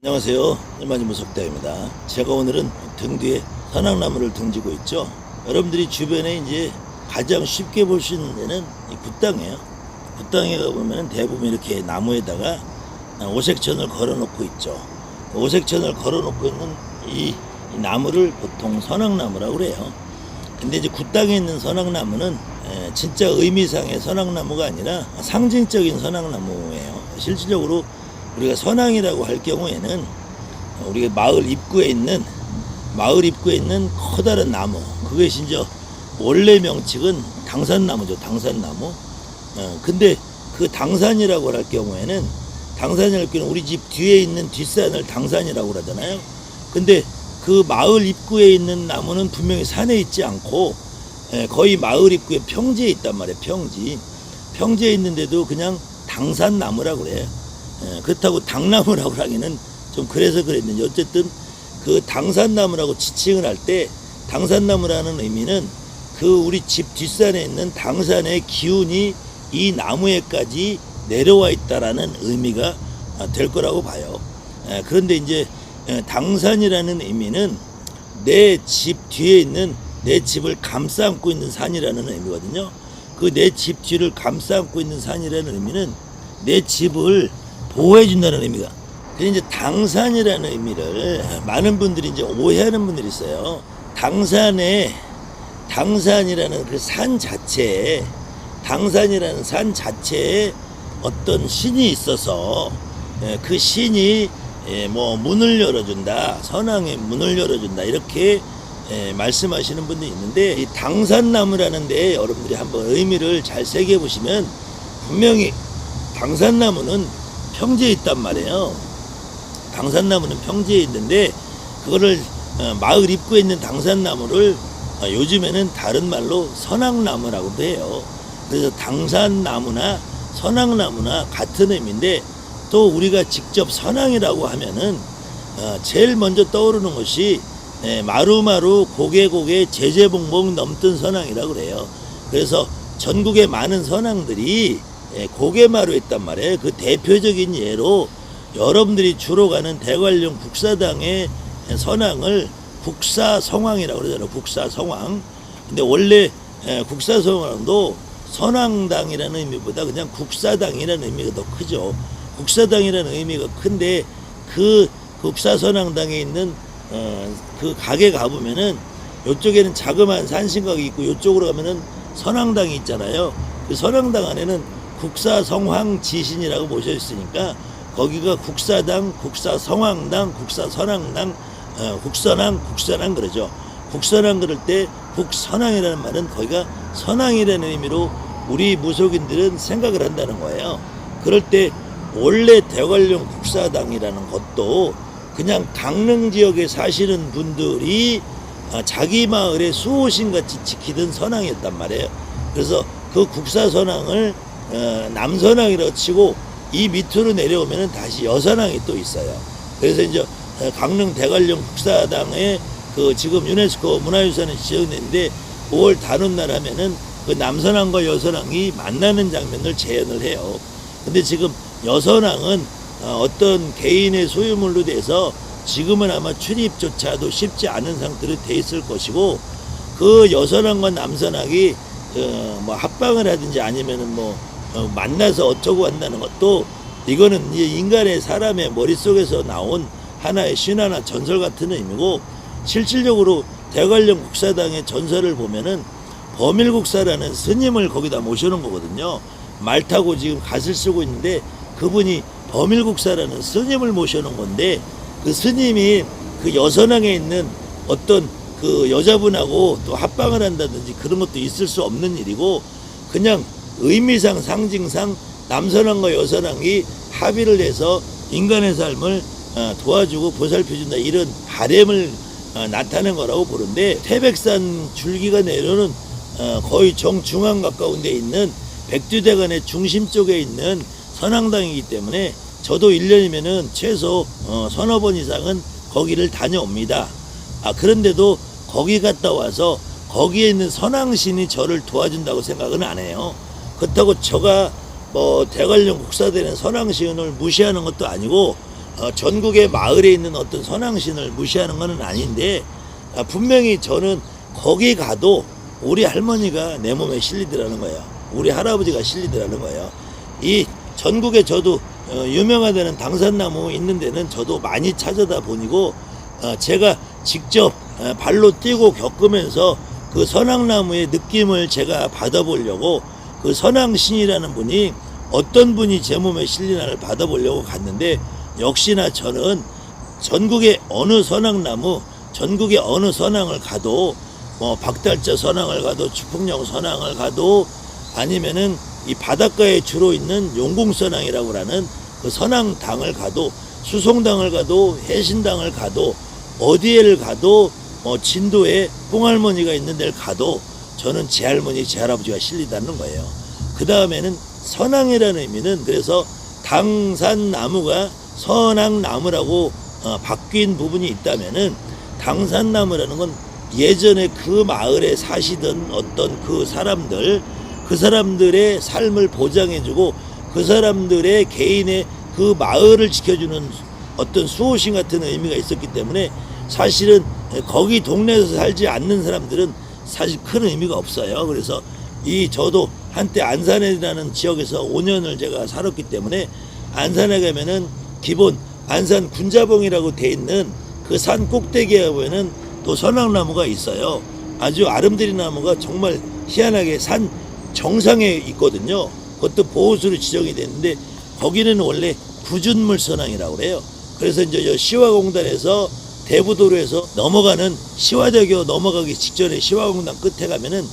안녕하세요. 일만이 무속다입니다. 제가 오늘은 등 뒤에 선악나무를 등지고 있죠. 여러분들이 주변에 이제 가장 쉽게 볼 수 있는 데는 이 굿땅이에요. 굿땅에 가보면 대부분 이렇게 나무에다가 오색천을 걸어 놓고 있죠. 오색천을 걸어 놓고 있는 이, 이 나무를 보통 선악나무라고 그래요. 근데 이제 굿땅에 있는 선악나무는 에, 진짜 의미상의 선악나무가 아니라 상징적인 선악나무예요. 실질적으로 우리가 선왕이라고 할 경우에는 우리가 마을 입구에 있는 마을 입구에 있는 커다란 나무 그것이 이제 원래 명칭은 당산나무죠 당산나무. 어, 근데 그 당산이라고 할 경우에는 당산이라고 경우는 우리 집 뒤에 있는 뒷산을 당산이라고 그러잖아요. 근데 그 마을 입구에 있는 나무는 분명히 산에 있지 않고 예, 거의 마을 입구에 평지에 있단 말이에요 평지. 평지에 있는데도 그냥 당산나무라고 그래요 예, 그렇다고 당나무라고 하기는 좀 그래서 그랬는지 어쨌든 그 당산나무라고 지칭을 할 때 당산나무라는 의미는 그 우리 집 뒷산에 있는 당산의 기운이 이 나무에까지 내려와 있다라는 의미가 아, 될 거라고 봐요. 예, 그런데 이제 예, 당산이라는 의미는 내 집 뒤에 있는 내 집을 감싸 안고 있는 산이라는 의미거든요. 그 내 집 뒤를 감싸 안고 있는 산이라는 의미는 내 집을 보호해 준다는 의미가. 그래서 이제 당산이라는 의미를 많은 분들이 이제 오해하는 분들이 있어요. 당산에 당산이라는 그 산 자체에 당산이라는 산 자체에 어떤 신이 있어서 예, 그 신이 예, 뭐 문을 열어준다 선왕의 문을 열어준다 이렇게 예, 말씀하시는 분들이 있는데 이 당산나무라는 데 여러분들이 한번 의미를 잘 새겨 보시면 분명히 당산나무는 평지에 있단 말이에요. 당산나무는 평지에 있는데 그거를 어, 마을 입구에 있는 당산나무를 어, 요즘에는 다른 말로 선악나무라고도 해요. 그래서 당산나무나 선악나무나 같은 의미인데 또 우리가 직접 선왕이라고 하면은 어, 제일 먼저 떠오르는 것이 예, 마루마루 고개고개 제제봉봉 넘뜬 선왕이라고 그래요. 그래서 전국의 많은 선왕들이 예, 고개마루 있단 말이에요. 그 대표적인 예로 여러분들이 주로 가는 대관령 국사당의 선왕을 국사성왕이라고 그러잖아요. 국사성왕. 근데 원래 예, 국사성왕도 선왕당이라는 의미보다 그냥 국사당이라는 의미가 더 크죠. 국사당이라는 의미가 큰데 그 국사선왕당에 있는 어, 그 가게 가보면은 이쪽에는 자그마한 산신각이 있고 이쪽으로 가면은 선왕당이 있잖아요. 그 선왕당 안에는 국사성황 지신이라고 모셔 있으니까 거기가 국사당, 국사성황당, 국사선왕당, 어, 국선왕, 국선왕 그러죠. 국선왕 그럴 때 국선왕이라는 말은 거기가 선왕이라는 의미로 우리 무속인들은 생각을 한다는 거예요. 그럴 때 원래 대관령 국사당이라는 것도 그냥 강릉 지역에 사시는 분들이 아, 자기 마을의 수호신 같이 지키던 선왕이었단 말이에요. 그래서 그 국사선왕을 어, 남선왕이라고 치고 이 밑으로 내려오면은 다시 여선왕이 또 있어요. 그래서 이제 어, 강릉 대관령 국사당에 그 지금 유네스코 문화유산에 지정됐는데 5월 단오날 하면은 그 남선왕과 여선왕이 만나는 장면을 재현을 해요. 근데 지금 여선왕은 어, 어떤 개인의 소유물로 돼서 지금은 아마 출입조차도 쉽지 않은 상태로 돼 있을 것이고 그 여선왕과 남선왕이 어, 뭐 합방을 하든지 아니면은 뭐 어, 만나서 어쩌고 한다는 것도 이거는 인간의 사람의 머릿속에서 나온 하나의 신화나 전설 같은 의미고 실질적으로 대관령 국사당의 전설을 보면은 범일국사라는 스님을 거기다 모셔놓은 거거든요. 말 타고 지금 갓을 쓰고 있는데 그분이 범일국사라는 스님을 모셔놓은 건데 그 스님이 그 여선왕에 있는 어떤 그 여자분하고 또 합방을 한다든지 그런 것도 있을 수 없는 일이고 그냥 의미상 상징상 남선왕과 여선왕이 합의를 해서 인간의 삶을 어, 도와주고 보살펴준다 이런 바램을 어, 나타낸 거라고 보는데 태백산 줄기가 내려오는 어, 거의 정중앙 가까운 데 있는 백두대간의 중심 쪽에 있는 선왕당이기 때문에 저도 1년이면은 최소 어, 서너 번 이상은 거기를 다녀옵니다. 아, 그런데도 거기 갔다 와서 거기에 있는 선왕신이 저를 도와준다고 생각은 안 해요. 그렇다고 저가 뭐 대관령 국사되는 선왕신을 무시하는 것도 아니고 어, 전국의 마을에 있는 어떤 선왕신을 무시하는 것은 아닌데 아, 분명히 저는 거기 가도 우리 할머니가 내 몸에 실리더라는 거예요. 우리 할아버지가 실리더라는 거예요. 이 전국에 저도 어, 유명하다는 당산나무 있는 데는 저도 많이 찾아다 보니고 어, 제가 직접 어, 발로 뛰고 겪으면서 그 선왕나무의 느낌을 제가 받아보려고 그 선왕신이라는 분이 어떤 분이 제 몸에 실리나를 받아보려고 갔는데 역시나 저는 전국의 어느 선왕나무, 전국의 어느 선왕을 가도 뭐 박달자 선왕을 가도 주풍령 선왕을 가도 아니면은 이 바닷가에 주로 있는 용궁선왕이라고 하는 그 선왕당을 가도 수송당을 가도 해신당을 가도 어디에를 가도 어, 진도에 뽕할머니가 있는 데를 가도 저는 제 할머니 제 할아버지가 실리다는 거예요. 그 다음에는 선왕이라는 의미는 그래서 당산나무가 선왕나무라고 어, 바뀐 부분이 있다면은 당산나무라는 건 예전에 그 마을에 사시던 어떤 그 사람들 그 사람들의 삶을 보장해주고 그 사람들의 개인의 그 마을을 지켜주는 어떤 수호신 같은 의미가 있었기 때문에 사실은 거기 동네에서 살지 않는 사람들은 사실 큰 의미가 없어요. 그래서 이 저도 한때 안산이라는 지역에서 5년을 제가 살았기 때문에 안산에 가면은 기본 안산 군자봉이라고 돼 있는 그 산 꼭대기에 보면은 또 선악나무가 있어요. 아주 아름드리 나무가 정말 희한하게 산 정상에 있거든요. 그것도 보호수로 지정이 됐는데 거기는 원래 구준물 선왕이라고 그래요. 그래서 이제 저 시화공단에서 대부도로에서 넘어가는 시화대교 넘어가기 직전에 시화공단 끝에 가면은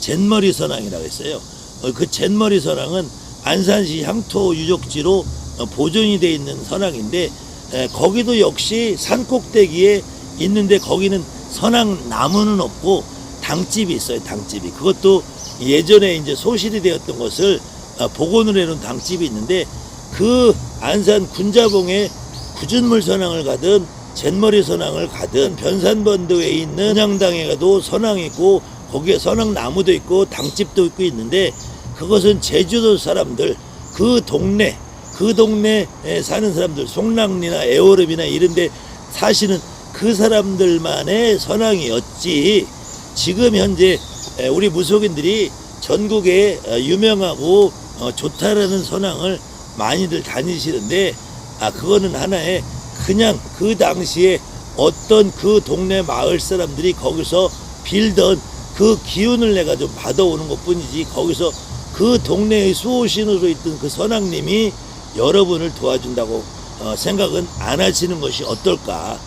잿머리 선왕이라고 했어요. 어, 그 잿머리 선왕은 안산시 향토 유적지로 어, 보존이 돼 있는 선왕인데 에, 거기도 역시 산 꼭대기에 있는데 거기는 선왕 나무는 없고 당집이 있어요. 당집이 그것도 예전에 이제 소실이 되었던 것을 어, 복원을 해놓은 당집이 있는데 그 안산 군자봉에 구준물 선왕을 가든 잿머리 선왕을 가든 변산번도에 있는 한양당에 가도 선왕이 있고 거기에 선왕 나무도 있고 당집도 있고 있는데 그것은 제주도 사람들 그 동네 그 동네에 사는 사람들 송랑리나 애월읍이나 이런데 사시는 그 사람들만의 선왕이었지. 지금 현재 에, 우리 무속인들이 전국에 어, 유명하고 어, 좋다라는 선왕을 많이들 다니시는데 아 그거는 하나의 그냥 그 당시에 어떤 그 동네 마을 사람들이 거기서 빌던 그 기운을 내가 좀 받아오는 것 뿐이지 거기서 그 동네의 수호신으로 있던 그 선왕님이 여러분을 도와준다고 어, 생각은 안 하시는 것이 어떨까?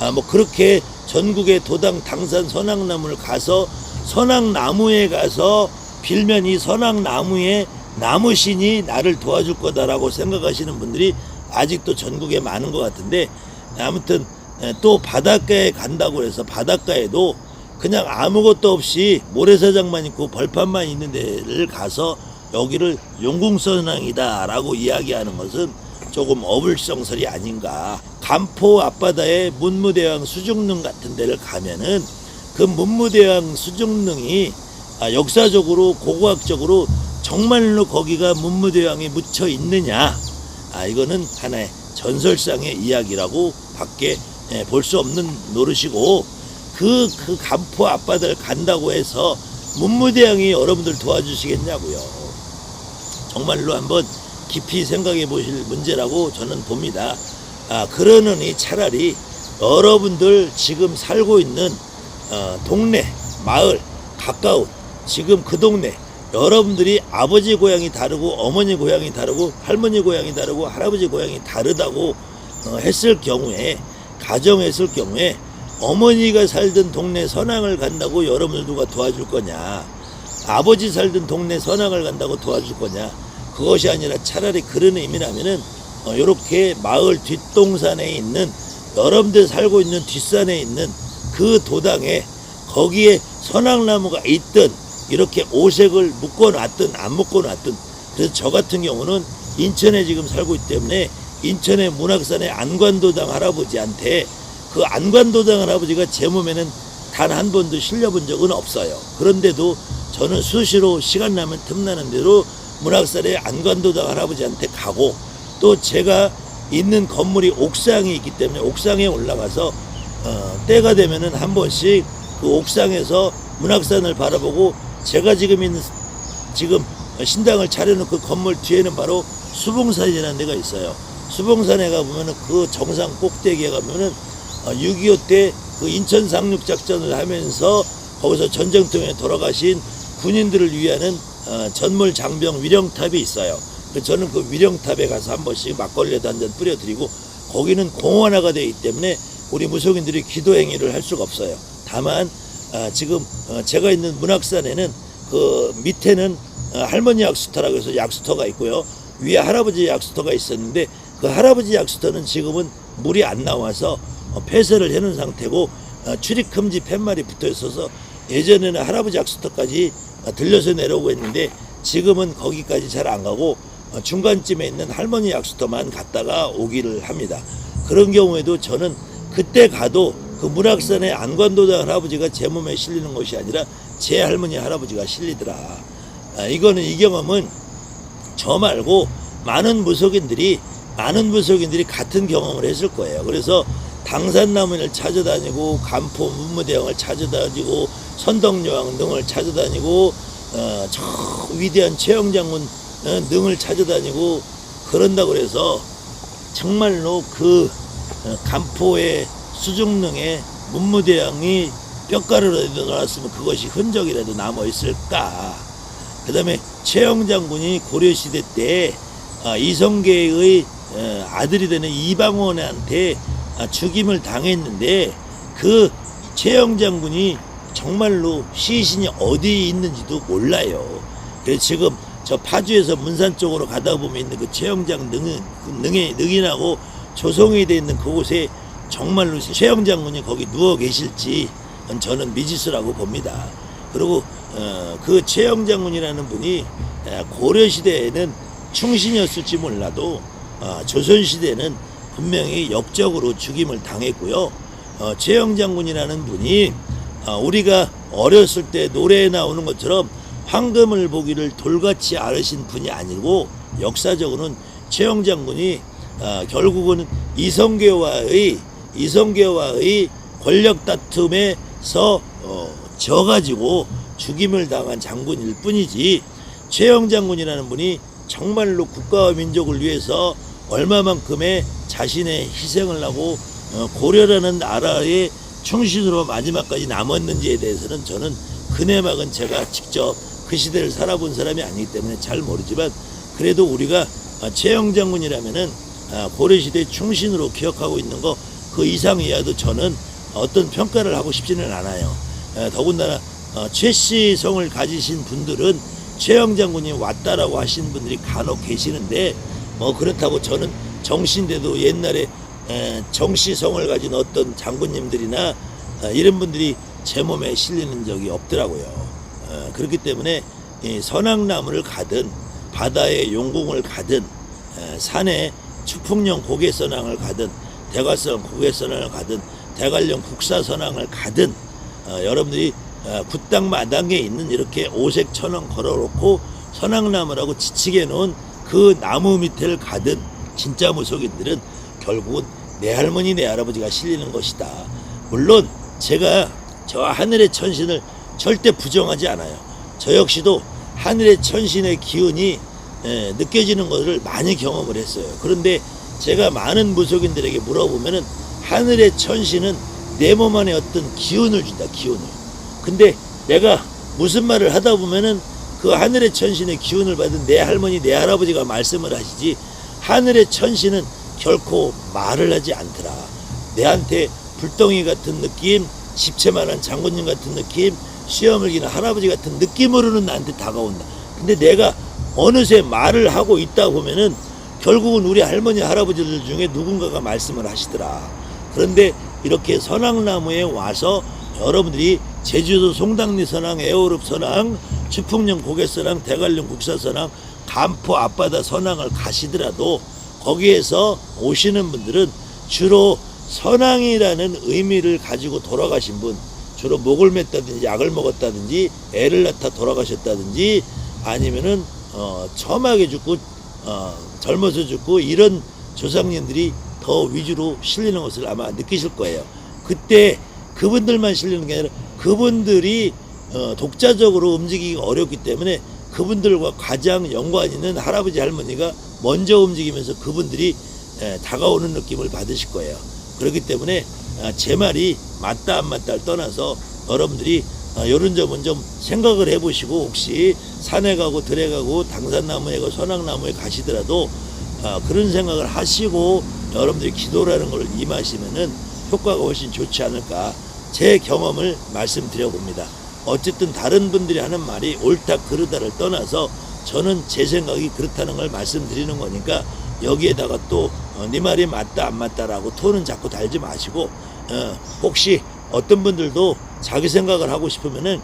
아, 뭐 그렇게 전국의 도당 당산 선왕나무를 가서 선왕나무에 가서 빌면 이 선왕나무의 나무신이 나를 도와줄 거다라고 생각하시는 분들이 아직도 전국에 많은 것 같은데 아무튼 에, 또 바닷가에 간다고 해서 바닷가에도 그냥 아무것도 없이 모래사장만 있고 벌판만 있는 데를 가서 여기를 용궁선왕이다 라고 이야기하는 것은 조금 어불성설이 아닌가. 간포 앞바다에 문무대왕 수중릉 같은 데를 가면은 그 문무대왕 수중릉이 아, 역사적으로 고고학적으로 정말로 거기가 문무대왕이 묻혀 있느냐. 아 이거는 하나의 전설상의 이야기라고 밖에 볼수 없는 노릇이고 그, 그 간포 앞바다를 간다고 해서 문무대왕이 여러분들 도와주시겠냐고요. 정말로 한번 깊이 생각해 보실 문제라고 저는 봅니다. 아, 그러느니 차라리 여러분들 지금 살고 있는 어, 동네, 마을, 가까운 지금 그 동네 여러분들이 아버지 고향이 다르고 어머니 고향이 다르고 할머니 고향이 다르고 할아버지 고향이 다르다고 어, 했을 경우에 가정했을 경우에 어머니가 살던 동네 선왕을 간다고 여러분들 누가 도와줄 거냐? 아버지 살던 동네 선왕을 간다고 도와줄 거냐? 그것이 아니라 차라리 그런 의미라면은 어, 이렇게 마을 뒷동산에 있는 여러분들 살고 있는 뒷산에 있는 그 도당에 거기에 선왕나무가 있든 이렇게 오색을 묶어놨든 안 묶어놨든 그래서 저 같은 경우는 인천에 지금 살고 있기 때문에 인천의 문학산의 안관도당 할아버지한테 그 안관도당 할아버지가 제 몸에는 단 한 번도 실려본 적은 없어요. 그런데도 저는 수시로 시간 나면 틈나는 대로 문학산의 안관도당 할아버지한테 가고 또 제가 있는 건물이 옥상이 있기 때문에 옥상에 올라가서 어, 때가 되면은 한 번씩 그 옥상에서 문학산을 바라보고 제가 지금 있는 지금 신당을 차려놓은 그 건물 뒤에는 바로 수봉산이라는 데가 있어요. 수봉산에 가보면은 그 정상 꼭대기에 가면은 6.25 때 그 인천 상륙 작전을 하면서 거기서 전쟁통에 돌아가신 군인들을 위하는 어, 전몰 장병 위령탑이 있어요. 그래서 저는 그 위령탑에 가서 한 번씩 막걸리도 한 잔 뿌려드리고 거기는 공원화가 되기 때문에 우리 무속인들이 기도 행위를 할 수가 없어요. 다만 아, 지금 어, 제가 있는 문학산에는 그 밑에는 어, 할머니 약수터라고 해서 약수터가 있고요. 위에 할아버지 약수터가 있었는데 그 할아버지 약수터는 지금은 물이 안 나와서 어, 폐쇄를 해놓은 상태고 어, 출입 금지 팻말이 붙어 있어서 예전에는 할아버지 약수터까지 어, 들려서 내려오고 했는데 지금은 거기까지 잘 안 가고 어, 중간쯤에 있는 할머니 약수터만 갔다가 오기를 합니다. 그런 경우에도 저는 그때 가도 그 문학산의 안관도당 할아버지가 제 몸에 실리는 것이 아니라 제 할머니 할아버지가 실리더라. 아, 이거는 이 경험은 저 말고 많은 무속인들이 많은 무속인들이 같은 경험을 했을 거예요. 그래서 당산나무를 찾아다니고 간포 문무대왕을 찾아다니고 선덕여왕 등을 찾아다니고 어, 저 위대한 최영장군 어, 등을 찾아다니고 그런다 그래서 정말로 그 어, 간포의 수중릉에 문무대왕이 뼈가루라도 넣었으면 그것이 흔적이라도 남아 있을까? 그 다음에 최영 장군이 고려 시대 때 아, 이성계의 어, 아들이 되는 이방원한테 아, 죽임을 당했는데 그 최영 장군이 정말로 시신이 어디에 있는지도 몰라요. 그래서 지금 저 파주에서 문산 쪽으로 가다 보면 있는 그 최영장 능, 능에 능인하고 조성이 돼 있는 그곳에 정말로 최영 장군이 거기 누워 계실지 저는 미지수라고 봅니다. 그리고 어, 그 최영 장군이라는 분이 에, 고려 시대에는 충신이었을지 몰라도 어, 조선 시대는 분명히 역적으로 죽임을 당했고요. 어, 최영 장군이라는 분이 어, 우리가 어렸을 때 노래에 나오는 것처럼 황금을 보기를 돌같이 아르신 분이 아니고 역사적으로는 최영 장군이 어, 결국은 이성계와의 이성계와의 권력 다툼에서 어, 져가지고 죽임을 당한 장군일 뿐이지 최영 장군이라는 분이 정말로 국가와 민족을 위해서 얼마만큼의 자신의 희생을 하고 어, 고려라는 나라의 충신으로 마지막까지 남았는지에 대해서는 저는 그네막은 제가 직접 그 시대를 살아본 사람이 아니기 때문에 잘 모르지만 그래도 우리가 아, 최영 장군이라면은 아, 고려시대 충신으로 기억하고 있는 거 그 이상 이하도 저는 어떤 평가를 하고 싶지는 않아요. 에, 더군다나 어, 최씨 성을 가지신 분들은 최영 장군이 왔다라고 하시는 분들이 간혹 계시는데 뭐 그렇다고 저는 정신대도 옛날에 에, 정씨 성을 가진 어떤 장군님들이나 어, 이런 분들이 제 몸에 실리는 적이 없더라고요. 어, 그렇기 때문에 이 선악나무를 가든 바다의 용궁을 가든 에, 산에 추풍령 고개선왕을 가든 대관성 고개선왕을 가든 대관령 국사선왕을 가든 어, 여러분들이 어, 굿당 마당에 있는 이렇게 오색 천원 걸어놓고 선악나무라고 지치게 놓은 그 나무 밑에를 가든 진짜 무속인들은 결국은 내 할머니 내 할아버지가 실리는 것이다. 물론 제가 저 하늘의 천신을 절대 부정하지 않아요. 저 역시도 하늘의 천신의 기운이 에, 느껴지는 것을 많이 경험을 했어요. 그런데 제가 많은 무속인들에게 물어보면은 하늘의 천신은 내 몸 안에 어떤 기운을 준다, 기운을. 근데 내가 무슨 말을 하다 보면은 그 하늘의 천신의 기운을 받은 내 할머니, 내 할아버지가 말씀을 하시지 하늘의 천신은 결코 말을 하지 않더라. 내한테 불덩이 같은 느낌, 집채만한 장군님 같은 느낌, 시험을 기는 할아버지 같은 느낌으로는 나한테 다가온다. 근데 내가 어느새 말을 하고 있다 보면은 결국은 우리 할머니 할아버지들 중에 누군가가 말씀을 하시더라. 그런데 이렇게 선왕나무에 와서 여러분들이 제주도 송당리 선왕, 애호읍 선왕, 추풍령 고개 선왕, 대관령 국사 선왕, 간포 앞바다 선왕을 가시더라도 거기에서 오시는 분들은 주로 선왕이라는 의미를 가지고 돌아가신 분, 주로 목을 맸다든지 약을 먹었다든지 애를 낳다 돌아가셨다든지 아니면은 어, 처음하게 죽고 어, 젊어서 죽고 이런 조상님들이 더 위주로 실리는 것을 아마 느끼실 거예요. 그때 그분들만 실리는 게 아니라 그분들이 어, 독자적으로 움직이기 어렵기 때문에 그분들과 가장 연관 있는 할아버지 할머니가 먼저 움직이면서 그분들이 에, 다가오는 느낌을 받으실 거예요. 그렇기 때문에 아, 제 말이 맞다 안 맞다를 떠나서 여러분들이 아, 이런 점은 좀 생각을 해보시고 혹시 산에 가고 들에 가고 당산나무에 가고 선악나무에 가시더라도 아, 그런 생각을 하시고 여러분들이 기도라는 걸 임하시면은 효과가 훨씬 좋지 않을까 제 경험을 말씀드려 봅니다. 어쨌든 다른 분들이 하는 말이 옳다 그르다를 떠나서 저는 제 생각이 그렇다는 걸 말씀드리는 거니까 여기에다가 또 어, 네 말이 맞다 안 맞다라고 톤은 자꾸 달지 마시고 어, 혹시 어떤 분들도 자기 생각을 하고 싶으면은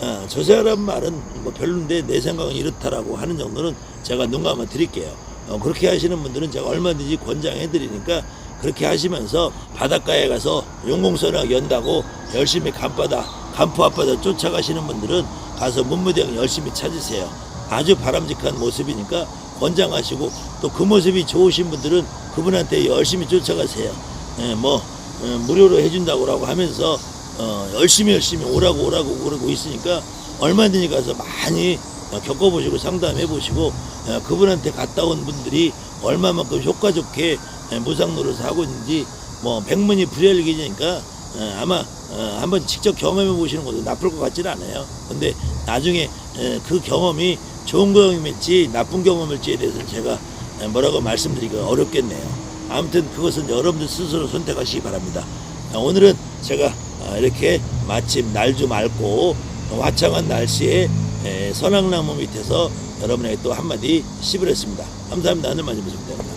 어, 저 사람 말은 뭐 별론데 내 생각은 이렇다라고 하는 정도는 제가 눈 감아 드릴게요. 어, 그렇게 하시는 분들은 제가 얼마든지 권장해 드리니까 그렇게 하시면서 바닷가에 가서 용공선악 연다고 열심히 간바다 간포 앞바다 쫓아가시는 분들은 가서 문무대왕 열심히 찾으세요. 아주 바람직한 모습이니까 권장하시고 또 그 모습이 좋으신 분들은 그분한테 열심히 쫓아가세요. 예, 뭐 어, 무료로 해준다고 하면서 어, 열심히 열심히 오라고 오라고 그러고 있으니까 얼마든지 가서 많이 어, 겪어보시고 상담해 보시고 어, 그분한테 갔다 온 분들이 얼마만큼 효과 좋게 예, 무상 노릇을 하고 있는지 뭐 백문이 불여일견이니까 어, 아마 어, 한번 직접 경험해 보시는 것도 나쁠 것 같지는 않아요. 근데 나중에 에, 그 경험이 좋은 경험일지 나쁜 경험일지에 대해서는 제가 에, 뭐라고 말씀드리기가 어렵겠네요. 아무튼 그것은 여러분들 스스로 선택하시기 바랍니다. 아, 오늘은 제가 아, 이렇게 마침 날좀 앓고 화창한 날씨에 에, 선악나무 밑에서 여러분에게 또 한마디 씹을 했습니다. 감사합니다. 하늘 많이 보십니다.